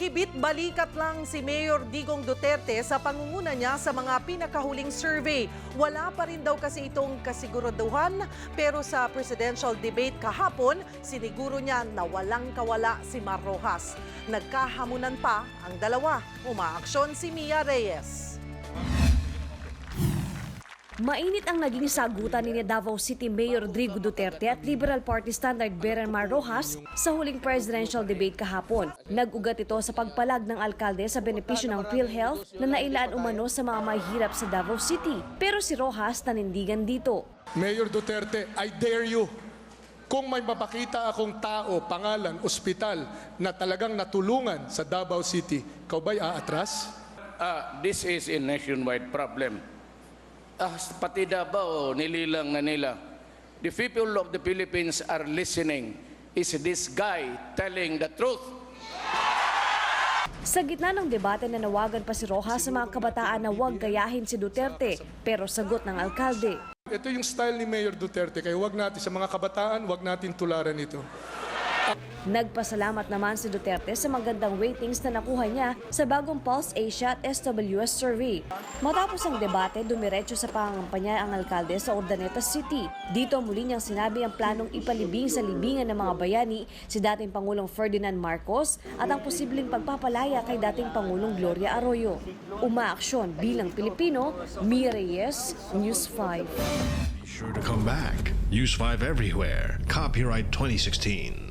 Kibit balikat lang si Mayor Digong Duterte sa pangunguna niya sa mga pinakahuling survey. Wala pa rin daw kasi itong kasiguraduhan pero sa presidential debate kahapon, siniguro niya na walang kawala si Mar Rojas. Nagkahamunan pa ang dalawa. Umaaksyon si Mia Reyes. Mainit ang naging sagutan ni Davao City Mayor Rodrigo Duterte at Liberal Party Standard Beran Mar Rojas sa huling presidential debate kahapon. Nag-ugat ito sa pagpalag ng alkalde sa benepisyo ng PhilHealth na nailaan umano sa mga mahihirap sa Davao City. Pero si Rojas nanindigan dito. Mayor Duterte, I dare you. Kung may mapakita akong tao, pangalan, ospital na talagang natulungan sa Davao City, ikaw ba'y aatras? Ah, this is a nationwide problem. Ah, pati Davao, nililang na nila. The people of the Philippines are listening. Is this guy telling the truth? Sa gitna ng debate nanawagan pa si Rojas sa mga kabataan na huwag gayahin si Duterte. Pero sagot ng alkalde, Ito yung style ni Mayor Duterte, kaya wag natin sa mga kabataan, wag natin tularan ito. Nagpasalamat naman si Duterte sa magandang ratings na nakuha niya sa bagong Pulse Asia at SWS survey. Matapos ang debate, dumiretso sa pangangampanya ang alkalde sa Urdaneta City. Dito muli niyang sinabi ang planong ipalibing sa libingan ng mga bayani si dating Pangulong Ferdinand Marcos at ang posibleng pagpapalaya kay dating Pangulong Gloria Arroyo. Umaaksyon bilang Pilipino, Mia Reyes, News 5. Be sure to come back. Use 5 everywhere. Copyright 2016.